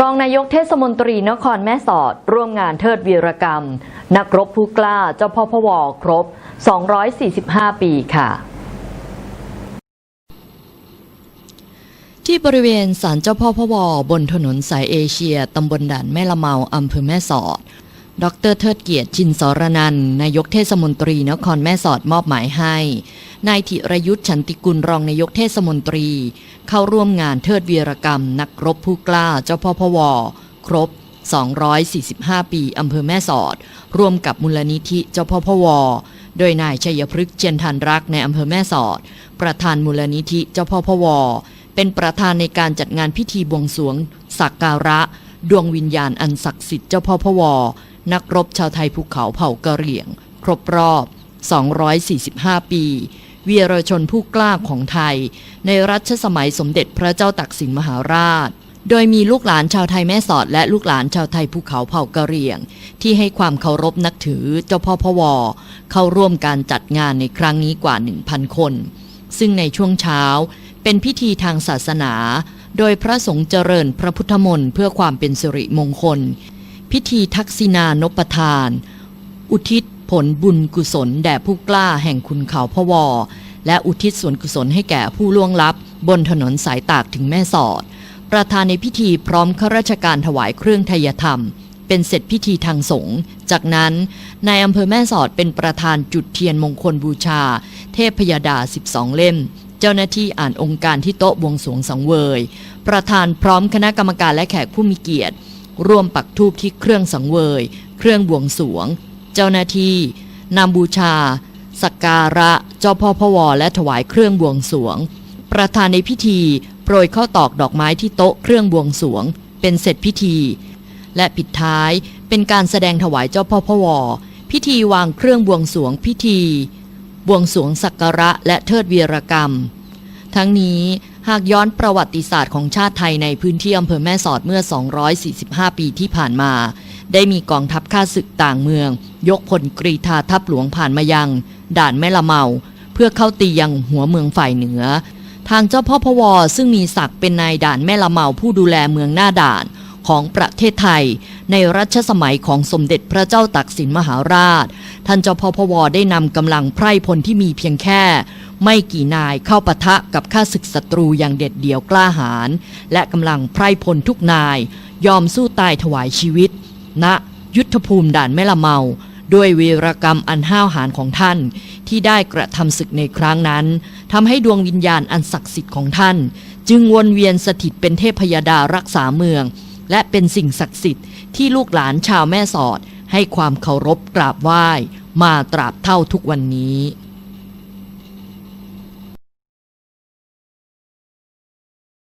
รองนายกเทศมนตรีนครแม่สอด ร่วมงานเทิดวีรกรรม นักรบผู้กล้าเจ้าพ่อพวครบ 245 ปีค่ะที่บริเวณศาลเจ้าพ่อพวบนถนนสายเอเชีย ตำบลด่านแม่ละเมา อำเภอแม่สอด ดรเทิดเกียรติชินสรนัน นายกเทศมนตรีนครแม่สอดมอบหมายให้ นายธิรยุทธ์ฉันติกุลรองนายกเทศมนตรี เข้าร่วมงานเทิดวีรกรรม นักรบผู้กล้าเจ้าพ่อพวครบ 245 ปีอำเภอแม่สอด ร่วมกับมูลนิธิเจ้าพ่อพวโดยนายชัยพฤกษ์เจนทันรักในอำเภอแม่สอด ประธานมูลนิธิเจ้าพ่อพวเป็นประธานในการจัดงานพิธีบวงสรวง สักการะ ดวงวิญญาณอันศักดิ์สิทธิ์เจ้าพ่อพวนักรบชาวไทยภูเขาเผ่ากะเหรี่ยง ครบรอบ 245 ปี วีรชนผู้กล้าของไทย ในรัชสมัยสมเด็จพระเจ้าตักสินมหาราช โดยมีลูกหลานชาวไทยแม่สอดและลูกหลานชาวไทยภูเขาเผ่ากะเหรี่ยง ที่ให้ความเคารพนับถือเจ้าพ่อพวอเข้าร่วมการจัดงานในครั้งนี้กว่า 1,000 คน ซึ่งในช่วงเช้าเป็นพิธีทางศาสนา โดยพระสงฆ์เจริญพระพุทธมนต์เพื่อความเป็นสิริมงคล พิธีทักษิณานพทาน อุทิศ ผลบุญกุศลแด่ผู้กล้าแห่งคุณเขาพะวอ และอุทิศส่วนกุศลให้แก่ผู้ล่วงลับ บนถนนสายตากถึงแม่สอด ประธานในพิธีพร้อมข้าราชการถวายเครื่องทยธรรม เป็นเสร็จพิธีทางสงฆ์จากนั้นนายอำเภอแม่สอดเป็นประธานจุดเทียนมงคลบูชา เทพพยดา 12 เล่มเจ้าหน้าที่อ่านองค์การที่โต๊ะบวงสวงสังเวย ประธานพร้อมคณะกรรมการและแขกผู้มีเกียรติ ร่วมปักธูปที่เครื่องสังเวย เครื่องบวงสวง เจ้าหน้าที่นำบูชา สักการะเจ้าพ่อพวอและถวายเครื่องบวงสวง ประธานในพิธีโปรยข้าวตอกดอกไม้ที่โต๊ะเครื่องบวงสวง เป็นเสร็จพิธี และปิดท้ายเป็นการแสดงถวายเจ้าพ่อพวอพิธีวางเครื่องบวงสวงพิธี บวงสวงสักการะและเทิดเวีรกรรม ทั้งนี้หากย้อนประวัติศาสตร์ของชาติไทยในพื้นที่อำเภอแม่สอดเมื่อ 245 ปีที่ผ่านมา ได้มีกองทัพข้าศึกต่างเมือง ยกพลกรีธาทัพหลวงผ่านมายัง ด่านแม่ละเมา เพื่อเข้าตียังหัวเมืองฝ่ายเหนือ ทางเจ้าพ่อพวซึ่งมีศักดิ์เป็นนายด่านแม่ละเมาผู้ดูแลเมืองหน้าด่านของประเทศไทย ในรัชสมัยของสมเด็จพระเจ้าตักสินมหาราช ท่านเจ้าพ่อพวได้นำกำลังไพร่พลที่มีเพียงแค่ ไม่กี่นายเข้าปะทะกับข้าศึกศัตรูอย่างเด็ดเดี่ยวกล้าหาญและกำลังไพร่พลทุกนาย ยอมสู้ตายถวายชีวิต ณยุทธภูมิด่านแม่ละเมา ด้วยวีรกรรมอันห้าวหาญของท่าน ที่ได้กระทำศึกในครั้งนั้นทำให้ดวงวิญญาณอันศักดิ์สิทธิ์ของท่าน จึงวนเวียนสถิตเป็นเทพยดารักษาเมือง และเป็นสิ่งศักดิ์สิทธิ์ที่ลูกหลานชาวแม่สอด ให้ความเคารพกราบไหว้ มาตราบเท่าทุกวันนี้